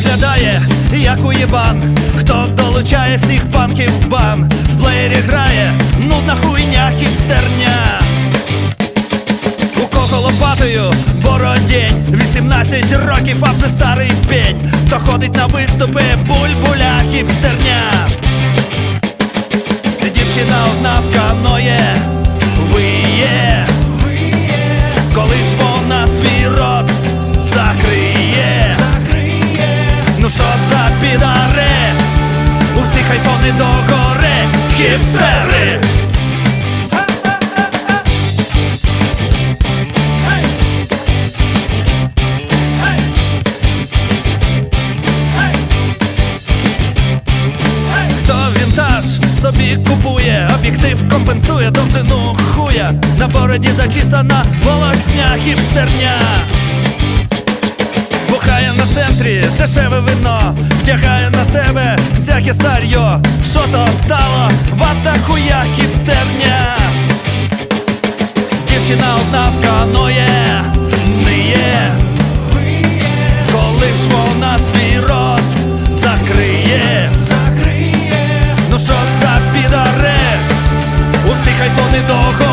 виглядає, як уєбан Хто долучає всіх панків в бан, в плеєрі грає, нудна хуйня хіпстерня. У кого лопатою бородень 18 років, а вже старий пень, то ходить на виступи, бульбуля, хіпстерня. Дівчина одна в каноє айфони догори Хіпстери. Собі купує, об'єктив компенсує довжину хуя. На бороді зачісана волосня хіпстерня. Бухає на центрі дешеве вино, втягає на себе всяке старьо Що то стало? Вас та хуя хіпстерня. Дівчина одна в каноє. Ниє. Коли ж вона свій рот закриє? Ну що за підаре? У всіх айфони дого